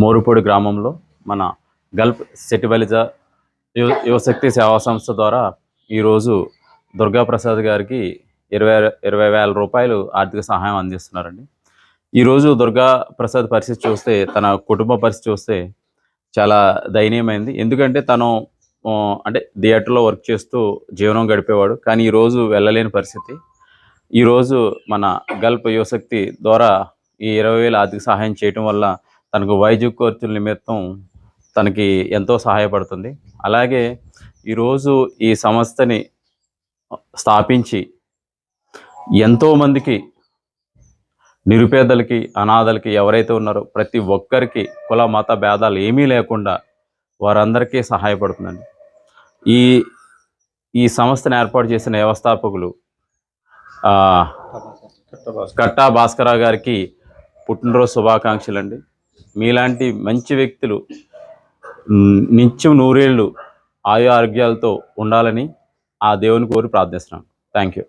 మోరుపూడి గ్రామంలో మన గల్ఫ్ సెటివలిజ యువ యువశక్తి సేవా సంస్థ ద్వారా ఈరోజు దుర్గాప్రసాద్ గారికి ఇరవై ఇరవై వేల రూపాయలు ఆర్థిక సహాయం అందిస్తున్నారండి. ఈరోజు దుర్గా ప్రసాద్ పరిస్థితి చూస్తే తన కుటుంబ పరిస్థితి చూస్తే చాలా దయనీయమైంది. ఎందుకంటే తను అంటే థియేటర్లో వర్క్ చేస్తూ జీవనం గడిపేవాడు. కానీ ఈరోజు వెళ్ళలేని పరిస్థితి. ఈరోజు మన గల్ఫ్ యువశక్తి ద్వారా ఈ ఇరవై వేల ఆర్థిక సహాయం చేయటం వల్ల తనకు వైద్య ఖర్చుల నిమిత్తం తనకి ఎంతో సహాయపడుతుంది. అలాగే ఈరోజు ఈ సంస్థని స్థాపించి ఎంతోమందికి నిరుపేదలకి అనాథలకి ఎవరైతే ఉన్నారో ప్రతి ఒక్కరికి కుల మత భేదాలు ఏమీ లేకుండా వారందరికీ సహాయపడుతుందండి. ఈ ఈ సంస్థను ఏర్పాటు చేసిన వ్యవస్థాపకులు కట్టా భాస్కరరావు గారికి పుట్టినరోజు శుభాకాంక్షలు అండి మీలాంటి మంచి వ్యక్తులు నిత్యం నూరేళ్ళు ఆయు ఆరోగ్యాలతో ఉండాలని ఆ దేవుని కోరి ప్రార్థిస్తున్నాను. Thank you